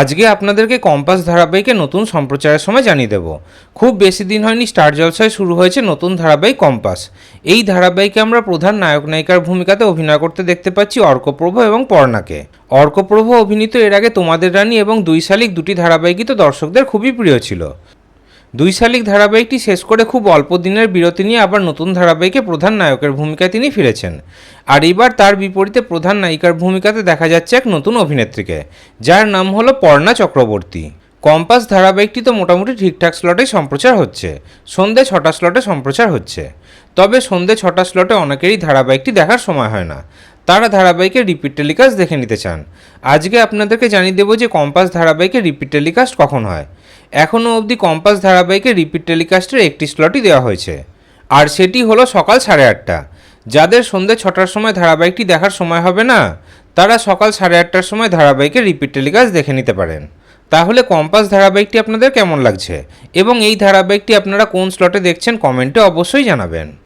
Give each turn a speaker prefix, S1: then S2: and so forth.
S1: আজকে আপনাদেরকে কম্পাস ধারাবাহিকে নতুন সম্প্রচারের সময় জানিয়ে দেব। খুব বেশি দিন হয়নি, স্টার জলসায় শুরু হয়েছে নতুন ধারাবাহিক কম্পাস। এই ধারাবাহিকে আমরা প্রধান নায়ক নায়িকার ভূমিকাতে অভিনয় করতে দেখতে পাচ্ছি অর্কপ্রভ এবং পর্ণাকে। অর্কপ্রভ অভিনীত এর আগে তোমাদের রানী এবং দুই শালিক দুটি ধারাবাহিকই তো দর্শকদের খুবই প্রিয় ছিল। দুই শালিক ধারাবাহিকটি শেষ করে খুব অল্প দিনের বিরতি নিয়ে আবার নতুন ধারাবাহিকে প্রধান নায়কের ভূমিকায় তিনি ফিরেছেন। আর এবার তার বিপরীতে প্রধান নায়িকার ভূমিকাতে দেখা যাচ্ছে এক নতুন অভিনেত্রীকে, যার নাম হলো পর্ণা চক্রবর্তী। কম্পাস ধারাবাহিকটি তো মোটামুটি ঠিকঠাক স্লটে সম্প্রচার হচ্ছে, সন্ধে ছটা স্লটে সম্প্রচার হচ্ছে। তবে সন্ধে ছটা স্লটে অনেকেরই ধারাবাহিকটি দেখার সময় হয় না। তারা ধারাবাহিকের রিপিট টেলিকাস্ট দেখে নিতে চান। আজকে আপনাদেরকে জানিয়ে দেবো যে কম্পাস ধারাবাহিকের রিপিট টেলিকাস্ট কখন হয়। এখনও অবধি কম্পাস ধারাবাহিকের রিপিট টেলিকাস্টের একটি স্লটই দেওয়া হয়েছে। আর সেটি হলো সকাল সাড়ে আটটা। যাদের সন্ধ্যে ছটার সময় ধারাবাহিকটি দেখার সময় হবে না, তারা সকাল সাড়ে আটটার সময় ধারাবাহিকের রিপিট টেলিকাস্ট দেখে নিতে পারেন। তাহলে কম্পাস ধারাবাহিকটি আপনাদের কেমন লাগছে? এবং এই ধারাবাহিকটি আপনারা কোন স্লটে দেখছেন, কমেন্টে অবশ্যই জানাবেন।